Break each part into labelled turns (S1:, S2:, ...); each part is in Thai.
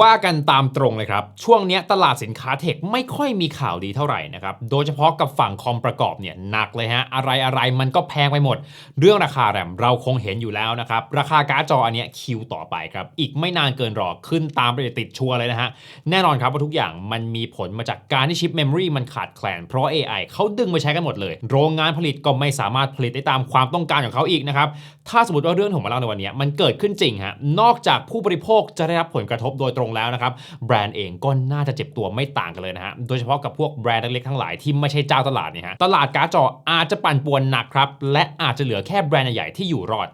S1: ว่ากันตามตรงเลยครับ ช่วงนี้ตลาดสินค้าเทคไม่ค่อยมีข่าวดีเท่าไหร่นะครับ โดยเฉพาะกับฝั่งคอมประกอบเนี่ยหนักเลยฮะ อะไรอะไรมันก็แพงไปหมด เรื่องราคาแรมเราคงเห็นอยู่แล้วนะครับ ราคาการ์ดจออันเนี้ยคิวต่อไปครับ อีกไม่นานเกินรอขึ้นตามไปติดชัวร์เลยนะฮะ แน่นอนครับว่าทุกอย่างมันมีผลมาจากการที่ชิปเมมโมรีมันขาดแคลนเพราะ AI เขาดึงมาใช้กันหมดเลย โรงงานผลิตก็ไม่สามารถผลิตได้ตามความต้องการของเขาอีกนะครับถ้าสมมติว่าเรื่องที่ผมาเล่าในวันนี้มันเกิดขึ้นจริงฮะนอกจากผู้บริโภคจะได้รับผลกระทบโดยตรงแล้วนะครับแบรนด์เองก็น่าจะเจ็บตัวไม่ต่างกันเลยนะฮะโดยเฉพาะกับพวกแบรนด์เล็กๆทั้งหลายที่ไม่ใช่เจ้าตลาดเนี่ยฮะตลาดการ์ดจออาจจะปั่นป่วนหนักครับและอาจจะเหลือแค่แบรนด์ใหญ่ๆที่อยู่รอด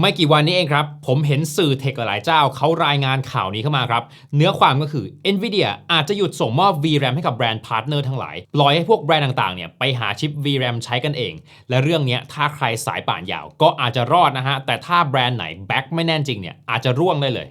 S1: ไม่กี่วันนี้เองครับ ผมเห็นสื่อเทคหลายเจ้าเขารายงานข่าวนี้เข้ามาครับ เนื้อความก็คือ Nvidia อาจจะหยุดส่งมอบ VRAM ให้กับแบรนด์พาร์ทเนอร์ทั้งหลาย ปล่อยให้พวกแบรนด์ต่างๆเนี่ยไปหาชิป VRAM ใช้กันเอง และเรื่องนี้ถ้าใครสายป่านยาวก็อาจจะรอดนะฮะ แต่ถ้าแบรนด์ไหนแบ็คไม่แน่นจริงเนี่ยอาจจะร่วงได้เลย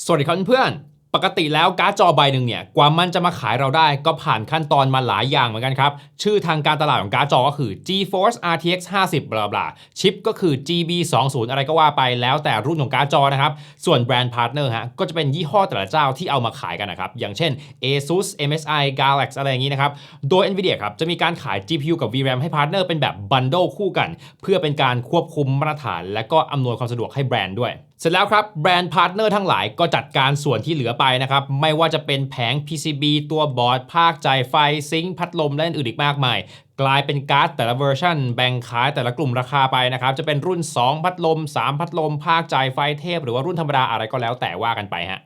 S1: สวัสดีครับเพื่อนปกติแล้วการ์ดจอใบหนึ่งเนี่ยกว่ามันจะมาขายเราได้ก็ผ่านขั้นตอนมาหลายอย่างเหมือนกันครับ ชื่อทางการตลาดของการ์ดจอก็คือ GeForce RTX 50บลาบลาชิปก็คือ GB 20อะไรก็ว่าไปแล้วแต่รุ่นของการ์ดจอนะครับ ส่วนแบรนด์พาร์ทเนอร์ฮะก็จะเป็นยี่ห้อแต่ละเจ้าที่เอามาขายกันนะครับ อย่างเช่น ASUS MSI Galax อะไรอย่างนี้นะครับ โดย Nvidia ครับจะมีการขาย GPU กับ VRAM ให้พาร์ทเนอร์เป็นแบบบัน d ดคู่กัน เพื่อเป็นการควบคุมมาตรฐาน และก็อำนวยความสะดวกให้แบรนด์ด้วย เสร็จแล้วครับแบรนด์พาร์ทเนอร์ทั้งหลายก็จัดการส่วนที่เหลือไปนะครับ ไม่ว่าจะเป็นแผง PCB ตัวบอร์ด ภาคจ่ายไฟซิงค์พัดลมและอื่นอีกมากมาย กลายเป็นการ์ดแต่ละเวอร์ชันแบ่งขายแต่ละกลุ่มราคาไปนะครับ จะเป็นรุ่น 2 พัดลม 3 พัดลม ภาคจ่ายไฟเทพ หรือว่ารุ่นธรรมดาอะไรก็แล้วแต่ว่ากันไปฮะ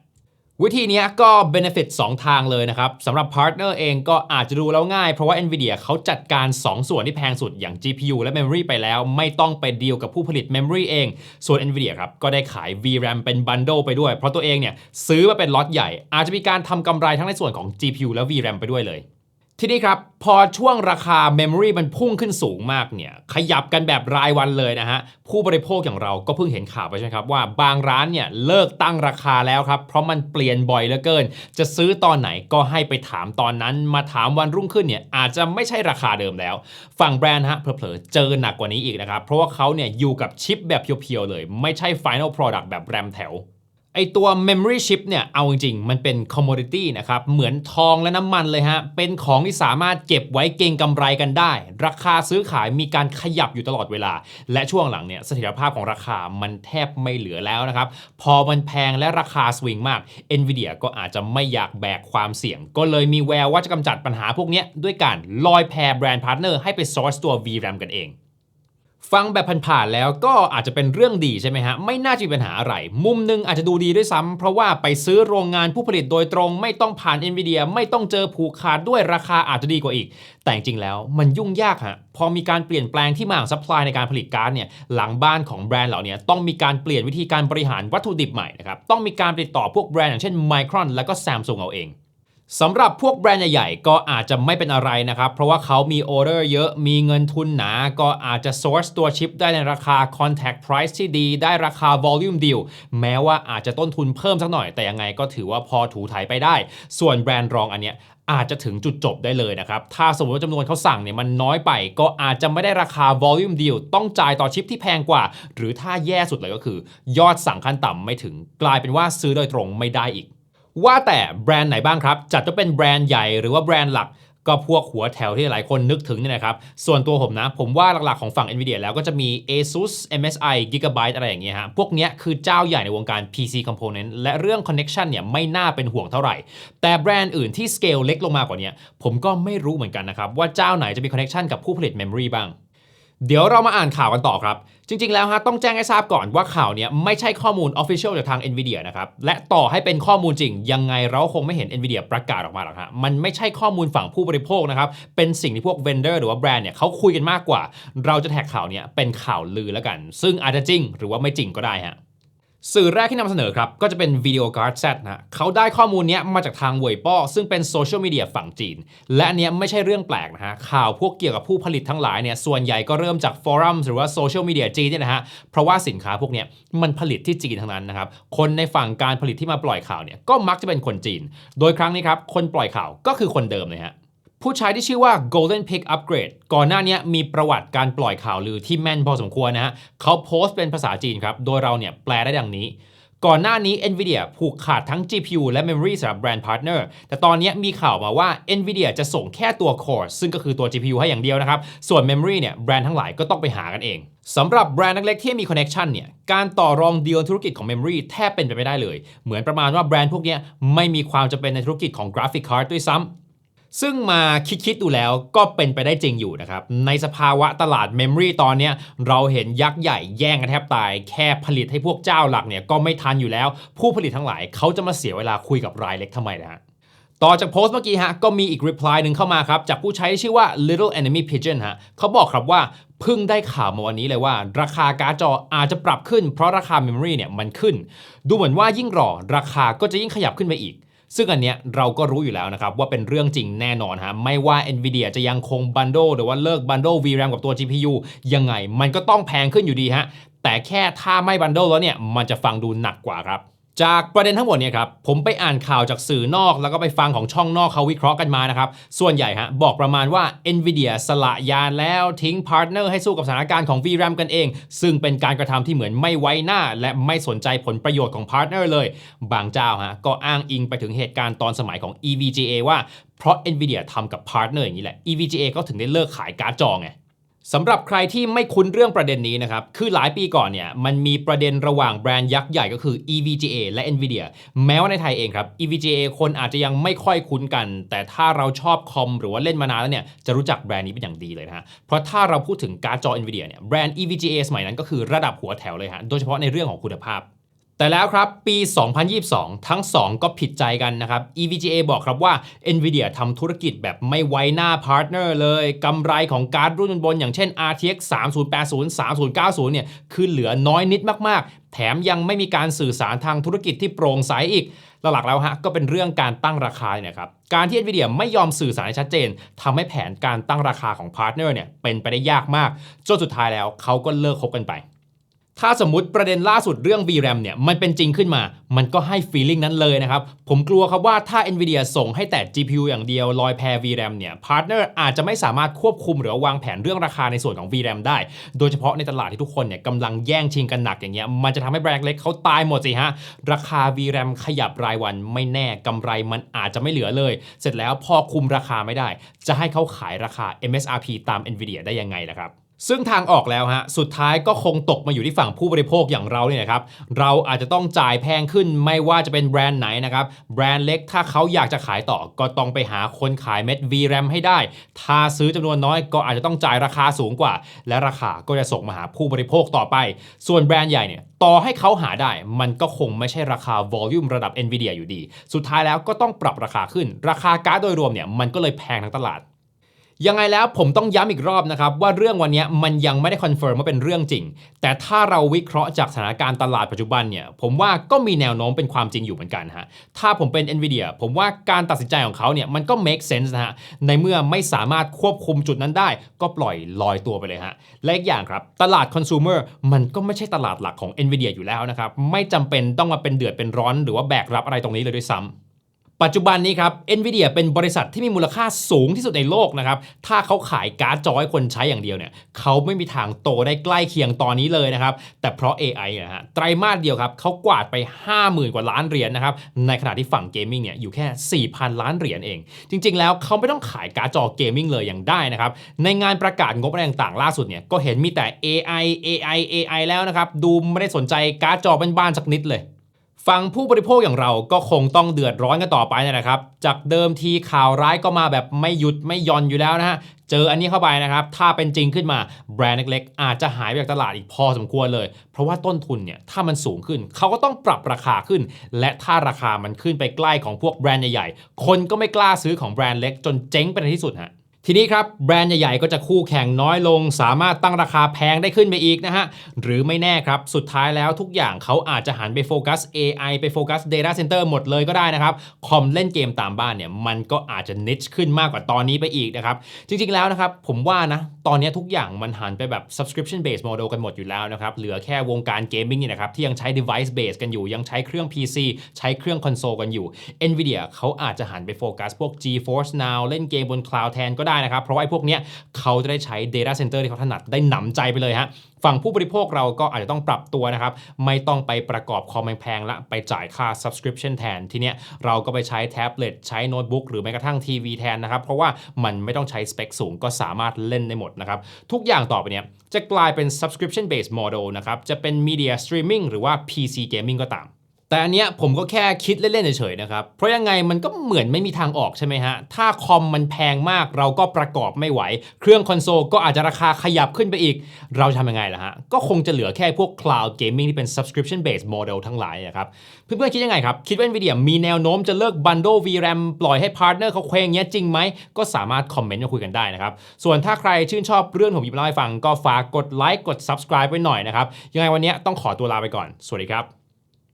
S1: วิธีนี้ก็ benefit 2 ทางเลยนะครับสำหรับ partner เองก็อาจจะดูแล้วง่าย เพราะว่า Nvidia เขาจัดการ 2 ส่วนที่แพงสุดอย่าง GPU และ Memory ไปแล้ว ไม่ต้องไปดีลกับผู้ผลิต Memory เอง ส่วน Nvidia ครับก็ได้ขาย VRAM เป็น bundle ไปด้วย เพราะตัวเองเนี่ยซื้อมาเป็นล็อตใหญ่ อาจจะมีการทำกำไรทั้งในส่วนของ GPU และ VRAM ไปด้วยเลย ทีนี้ครับพอช่วงราคา Memory มันพุ่งขึ้นสูงมากเนี่ยขยับกันแบบรายวันเลยนะฮะ ผู้บริโภคอย่างเราก็เพิ่งเห็นข่าวไปใช่ไหมครับว่าบางร้านเนี่ยเลิกตั้งราคาแล้วครับ เพราะมันเปลี่ยนบ่อยเหลือเกิน จะซื้อตอนไหนก็ให้ไปถามตอนนั้น มาถามวันรุ่งขึ้นเนี่ยอาจจะไม่ใช่ราคาเดิมแล้ว ฝั่งแบรนด์ฮะเผลอๆเจอหนักกว่านี้อีกนะครับเพราะว่าเขาเนี่ยอยู่กับชิปแบบเพียวๆเลย ไม่ใช่ Final Product แบบแรมแถว ไอตัว memory chip เนี่ย เอาจริงๆ มันเป็น commodity นะครับ เหมือนทองและน้ำมันเลยฮะ เป็นของที่สามารถเก็บไว้เก็งกำไรกันได้ ราคาซื้อขายมีการขยับอยู่ตลอดเวลา และช่วงหลังเนี่ยเสถียรภาพของราคามันแทบไม่เหลือแล้วนะครับ พอมันแพงและราคาสวิงมาก Nvidia ก็อาจจะไม่อยากแบกความเสี่ยง ก็เลยมีแววว่าจะกำจัดปัญหาพวกนี้ด้วยการลอยแพรแบรนด์พาร์ทเนอร์ให้ไป source ตัว VRAM กันเอง ฟังแบบผ่านๆแล้วก็อาจจะเป็นเรื่องดีใช่ไหมฮะ ไม่น่าจะมีปัญหาอะไร มุมหนึงอาจจะดูดีด้วยซ้ำเพราะว่าไปซื้อโรงงานผู้ผลิตโดยตรง ไม่ต้องผ่าน NVIDIA ไม่ต้องเจอผูกขาดด้วยราคาอาจจะดีกว่าอีก แต่จริงๆแล้วมันยุ่งยากฮะ พอมีการเปลี่ยนแปลงที่มาของซัพพลายในการผลิตการ์ดเนี่ยหลังบ้านของแบรนด์เหล่านี้ต้องมีการเปลี่ยนวิธีการบริหารวัตถุดิบใหม่นะครับต้องมีการติดต่อพวกแบรนด์อย่างเช่น Micron และก็ Samsung เอาเอง สำหรับพวกแบรนด์ใหญ่ๆ ก็อาจจะไม่เป็นอะไรนะครับ เพราะว่าเขามีออเดอร์เยอะ มีเงินทุนหนา ก็อาจจะ source ตัวชิปได้ในราคา contact price ที่ดี ได้ราคา volume deal แม้ว่าอาจจะต้นทุนเพิ่มสักหน่อย แต่ยังไงก็ถือว่าพอถูถ่ายไปได้ ส่วนแบรนด์รองอันเนี้ยอาจจะถึงจุดจบได้เลยนะครับ ถ้าสมมติว่าจำนวนเขาสั่งเนี่ยมันน้อยไป ก็อาจจะไม่ได้ราคา volume deal ต้องจ่ายต่อชิปที่แพงกว่า หรือถ้าแย่สุดเลยก็คือ ยอดสั่งขั้นต่ำไม่ถึง กลายเป็นว่าซื้อโดยตรงไม่ได้อีก ว่าแต่แบรนด์ไหนบ้างครับ จัดว่าเป็นแบรนด์ใหญ่หรือว่าแบรนด์หลักก็พวกหัวแถวที่หลายคนนึกถึงเนี่ยนะครับ ส่วนตัวผมนะ ผมว่าหลักๆของฝั่ง Nvidia แล้วก็จะมี ASUS MSI Gigabyte อะไรอย่างเงี้ยฮะ พวกเนี้ยคือเจ้าใหญ่ในวงการ PC component และเรื่อง connection เนี่ยไม่น่าเป็นห่วงเท่าไหร่ แต่แบรนด์อื่นที่ scale เล็กลงมากว่านี้ผมก็ไม่รู้เหมือนกันนะครับ ว่าเจ้าไหนจะมี connection กับผู้ผลิต memory บ้าง เดี๋ยวเรามาอ่านข่าวกันต่อครับ จริง ๆ แล้วฮะต้องแจ้งให้ทราบก่อนว่าข่าวเนี้ยไม่ใช่ข้อมูล Official จากทาง Nvidia นะครับ และต่อให้เป็นข้อมูลจริง ยังไงเราคงไม่เห็น Nvidia ประกาศออกมาหรอกฮะมันไม่ใช่ข้อมูลฝั่งผู้บริโภคนะครับ เป็นสิ่งที่พวกเวนเดอร์หรือว่าแบรนด์เนี่ยเขาคุยกันมากกว่า เราจะแท็กข่าวเนี้ยเป็นข่าวลือแล้วกัน ซึ่งอาจจะจริง หรือว่าไม่จริงก็ได้ฮะ สื่อแรกที่นำเสนอครับ ก็จะเป็น Video Guard Z นะเขาได้ข้อมูลนี้มาจากทางเว่ยป้อซึ่งเป็นโซเชียลมีเดียฝั่งจีน และอันเนี้ยไม่ใช่เรื่องแปลกนะฮะ ข่าวพวกเกี่ยวกับผู้ผลิตทั้งหลายเนี่ยส่วนใหญ่ก็เริ่มจากฟอรัมหรือว่าโซเชียลมีเดียจีนเนี่ยนะฮะ เพราะว่าสินค้าพวกเนี้ยมันผลิตที่จีนทั้งนั้นนะครับ คนในฝั่งการผลิตที่มาปล่อยข่าวเนี่ยก็มักจะเป็นคนจีน โดยครั้งนี้ครับคนปล่อยข่าวก็คือคนเดิมเลยฮะ ผู้ชายที่ชื่อว่า Golden Pick Upgrade ก่อนหน้านี้มีประวัติการปล่อยข่าวลือที่แม่นพอสมควรนะฮะเขาโพสต์เป็นภาษาจีนครับ โดยเราเนี่ยแปลได้ดังนี้ ก่อนหน้านี้ NVIDIA ผูกขาดทั้ง GPU และ Memory สำหรับแบรนด์พาร์ทเนอร์แต่ตอนนี้มีข่าวมาว่า NVIDIA จะส่งแค่ตัว Core ซึ่งก็คือตัว GPU ให้อย่างเดียวนะครับ ส่วน Memory เนี่ยแบรนด์ทั้งหลายก็ต้องไปหากันเองสำหรับแบรนด์เล็กๆที่มี connection เนี่ย การต่อรองดีลธุรกิจของ Memory แทบเป็นไปไม่ได้เลย เหมือนประมาณว่าแบรนด์พวกนี้ไม่มีความจำเป็นในธุรกิจของ Graphic Card ด้วยซ้ำ ซึ่งมาคิดๆดูแล้วก็เป็นไปได้จริงอยู่นะครับ ในสภาวะตลาดเมมรีตอนนี้เราเห็นยักษ์ใหญ่แย่งกันแทบตาย แค่ผลิตให้พวกเจ้าหลักเนี่ยก็ไม่ทันอยู่แล้ว ผู้ผลิตทั้งหลายเขาจะมาเสียเวลาคุยกับรายเล็กทำไมนะฮะต่อจากโพสต์เมื่อกี้ฮะก็มีอีก reply หนึ่งเข้ามาครับ จากผู้ใช้ชื่อว่า little enemy pigeon ฮะเขาบอกครับว่าเพิ่งได้ข่าวมาวันนี้เลยว่า ราคาการ์ดจออาจจะปรับขึ้นเพราะราคาเมมโมรีเนี่ยมันขึ้น ดูเหมือนว่ายิ่งรอราคาก็จะยิ่งขยับขึ้นไปอีก ซึ่งอันเนี้ยเราก็รู้อยู่แล้วนะครับว่าเป็นเรื่องจริงแน่นอนฮะไม่ว่า NVIDIA จะยังคงบันโดหรือว่าเลิกบันโด VRAM กับตัว GPU ยังไงมันก็ต้องแพงขึ้นอยู่ดีฮะแต่แค่ถ้าไม่บันโดแล้วเนี่ยมันจะฟังดูหนักกว่าครับ จากประเด็นทั้งหมดเนี่ยครับผมไปอ่านข่าวจากสื่อนอก แล้วก็ไปฟังของช่องนอกเขาวิเคราะห์กันมานะครับ ส่วนใหญ่ฮะบอกประมาณว่า NVIDIA สละยานแล้วทิ้งพาร์ทเนอร์ให้สู้กับสถานการณ์ของ VRAM กันเอง ซึ่งเป็นการกระทำที่เหมือนไม่ไว้หน้า และไม่สนใจผลประโยชน์ของพาร์ทเนอร์เลย บางเจ้าฮะก็อ้างอิงไปถึงเหตุการณ์ตอนสมัยของ EVGA ว่าเพราะ NVIDIA ทำกับพาร์ทเนอร์อย่างนี้แหละ EVGA ก็ถึงได้เลิกขายการ์ดจอไง สำหรับใครที่ไม่คุ้นเรื่องประเด็นนี้นะครับ คือหลายปีก่อนเนี่ย มันมีประเด็นระหว่างแบรนด์ยักษ์ใหญ่ก็คือ EVGA และ NVIDIA แม้ว่าในไทยเองครับ EVGA คนอาจจะยังไม่ค่อยคุ้นกัน แต่ถ้าเราชอบคอมหรือว่าเล่นมานานแล้วเนี่ย จะรู้จักแบรนด์นี้เป็นอย่างดีเลยนะฮะ เพราะถ้าเราพูดถึงการ์ดจอ NVIDIA เนี่ย แบรนด์ EVGA สมัยนั้นก็คือระดับหัวแถวเลยฮะ โดยเฉพาะในเรื่องของคุณภาพ แต่แล้วครับ ปี 2022 ทั้ง 2 ก็ผิดใจกันนะครับ EVGA บอกครับว่า NVIDIA ทำธุรกิจแบบไม่ไว้หน้าพาร์ทเนอร์เลย กำไรของการ์ดรุ่นบนอย่างเช่น RTX 3080 3090 เนี่ย คือเหลือน้อยนิดมาก ๆ แถมยังไม่มีการสื่อสารทางธุรกิจที่โปร่งใสอีก หลักๆแล้วฮะ ก็เป็นเรื่องการตั้งราคาเนี่ยครับ การที่ NVIDIA ไม่ยอมสื่อสารชัดเจนทำให้แผนการตั้งราคาของพาร์ทเนอร์เนี่ยเป็นไปได้ยากมาก จนสุดท้ายแล้วเขาก็เลิกคบกันไป ถ้าสมมติประเด็นล่าสุดเรื่อง VRAM เนี่ยมันเป็นจริงขึ้นมา มันก็ให้ feeling นั้นเลยนะครับ ผมกลัวครับว่าถ้า NVIDIA ส่งให้แต่ GPU อย่างเดียวลอยแพ VRAM เนี่ยพาร์ทเนอร์อาจจะไม่สามารถควบคุมหรือวางแผนเรื่องราคาในส่วนของ VRAM ได้ โดยเฉพาะในตลาดที่ทุกคนเนี่ยกำลังแย่งชิงกันหนักอย่างเงี้ยมันจะทำให้แบรนด์เล็กเขาตายหมดสิฮะราคา VRAM ขยับรายวันไม่แน่กำไรมันอาจจะไม่เหลือเลย เสร็จแล้วพอคุมราคาไม่ได้ จะให้เขาขายราคา MSRP ตาม NVIDIA ได้ยังไงล่ะครับ ซึ่งทางออกแล้วฮะ สุดท้ายก็คงตกมาอยู่ที่ฝั่งผู้บริโภคอย่างเราเนี่ยครับ เราอาจจะต้องจ่ายแพงขึ้นไม่ว่าจะเป็นแบรนด์ไหนนะครับ แบรนด์เล็กถ้าเขาอยากจะขายต่อ ก็ต้องไปหาคนขายเม็ด VRAM ให้ได้ ถ้าซื้อจำนวนน้อยก็อาจจะต้องจ่ายราคาสูงกว่า และราคาก็จะส่งมาหาผู้บริโภคต่อไป ส่วนแบรนด์ใหญ่เนี่ยต่อให้เขาหาได้ มันก็คงไม่ใช่ราคา volume ระดับ NVIDIA อยู่ดี สุดท้ายแล้วก็ต้องปรับราคาขึ้น ราคาการ์ดโดยรวมเนี่ยมันก็เลยแพงทั้งตลาด ยังไงแล้วผมต้องย้ำอีกรอบนะครับ ว่าเรื่องวันนี้มันยังไม่ได้คอนเฟิร์มว่าเป็นเรื่องจริง แต่ถ้าเราวิเคราะห์จากสถานการณ์ตลาดปัจจุบันเนี่ยผมว่าก็มีแนวโน้มเป็นความจริงอยู่เหมือนกันฮะถ้าผมเป็น NVIDIA ผมว่าการตัดสินใจของเขาเนี่ยมันก็ make sense นะฮะในเมื่อไม่สามารถควบคุมจุดนั้นได้ ก็ปล่อยลอยตัวไปเลยฮะและอีกอย่างครับ ตลาดคอน sumer มันก็ไม่ใช่ตลาดหลักของ NVIDIA อยู่แล้วนะครับไม่จำเป็นต้องมาเป็นเดือดเป็นร้อน หรือว่าแบกรับอะไรตรงนี้เลยด้วยซ้ำ ปัจจุบันนี้ครับ NVIDIA เป็นบริษัทที่มีมูลค่าสูงที่สุดในโลกนะครับ ถ้าเขาขายการ์ดจอให้คนใช้อย่างเดียวเนี่ยเขาไม่มีทางโตได้ใกล้เคียงตอนนี้เลยนะครับ แต่เพราะ AI นะฮะไตรมาสเดียวครับเขากวาดไป 50,000 กว่าล้านเหรียญนะครับ ในขณะที่ฝั่งเกมมิ่งเนี่ยอยู่แค่ 4,000 ล้านเหรียญเอง จริง ๆ แล้วเขาไม่ต้องขายการ์ดจอเกมมิ่งเลยอย่างได้นะครับ ในงานประกาศงบอะไรต่างๆล่าสุดเนี่ยก็เห็นมีแต่ AI AI AI แล้วนะครับดูไม่ได้สนใจการ์ดจอบ้านๆสักนิดเลย ฝั่งผู้บริโภคอย่างเราก็คงต้องเดือดร้อนกันต่อไปนะครับ จากเดิมทีข่าวร้ายก็มาแบบไม่หยุดไม่ย่อนอยู่แล้วนะฮะ เจออันนี้เข้าไปนะครับ ถ้าเป็นจริงขึ้นมาแบรนด์เล็กๆ อาจจะหายไปจากตลาดอีกพอสมควรเลย เพราะว่าต้นทุนเนี่ยถ้ามันสูงขึ้น เขาก็ต้องปรับราคาขึ้น และถ้าราคามันขึ้นไปใกล้ของพวกแบรนด์ใหญ่ๆ คนก็ไม่กล้าซื้อของแบรนด์เล็กจนเจ๊งไปในที่สุดฮะ ทีนี้ครับแบรนด์ใหญ่ๆก็จะคู่แข่งน้อยลง สามารถตั้งราคาแพงได้ขึ้นไปอีกนะฮะ หรือไม่แน่ครับ สุดท้ายแล้วทุกอย่างเขาอาจจะหันไปโฟกัส AI ไปโฟกัส Data Center หมดเลยก็ได้นะครับ คอมเล่นเกมตามบ้านเนี่ย มันก็อาจจะนิชขึ้นมากกว่าตอนนี้ไปอีกนะครับ จริงๆแล้วนะครับ ผมว่านะ ตอนนี้ทุกอย่างมันหันไปแบบ subscription based model กันหมดอยู่แล้วนะครับ เหลือแค่วงการเกมมิ่งนี่นะครับที่ยังใช้ device based กันอยู่ยังใช้เครื่อง PC ใช้เครื่องคอนโซลกันอยู่ Nvidia เขาอาจจะหันไปโฟกัสพวก GeForce Now เล่นเกมบนคลาวด์แทนก็ได้ได้นะครับ เพราะไอ้พวกเนี้ยเขาจะได้ใช้ Data Center ที่เขาถนัดได้หนำใจไปเลยฮะฝั่งผู้บริโภคเราก็อาจจะต้องปรับตัวนะครับ ไม่ต้องไปประกอบคอมแพงละไปจ่ายค่า subscription แทน ทีเนี้ยเราก็ไปใช้แท็บเล็ตใช้โน้ตบุ๊กหรือแม้กระทั่งทีวีแทนนะครับ เพราะว่ามันไม่ต้องใช้สเปคสูงก็สามารถเล่นได้หมดนะครับ ทุกอย่างต่อไปเนี้ยจะกลายเป็น subscription based model นะครับ จะเป็น media streaming หรือว่า PC gaming ก็ตาม แต่อันเนี้ยผมก็แค่คิดเล่นๆเฉยๆนะครับ เพราะยังไงมันก็เหมือนไม่มีทางออกใช่ไหมฮะ ถ้าคอมมันแพงมากเราก็ประกอบไม่ไหว เครื่องคอนโซลก็อาจจะราคาขยับขึ้นไปอีก เราจะทำยังไงล่ะฮะ ก็คงจะเหลือแค่พวก cloud gaming ที่เป็น subscription based model ทั้งหลายนะครับ เพื่อนๆคิดยังไงครับ คิดว่า Nvidia มีแนวโน้มจะเลิก bundle VRAM ปล่อยให้พาร์ทเนอร์เขาเคว้งเงี้ยจริงไหม ก็สามารถคอมเมนต์มาคุยกันได้นะครับ ส่วนถ้าใครชื่นชอบเรื่องผมยิบเล่าให้ฟังก็ฝากกดไลค์กด subscribe ไว้หน่อยนะครับยังไงวันนี้ต้องขอตัวลาไปก่อนสวัสดีครับ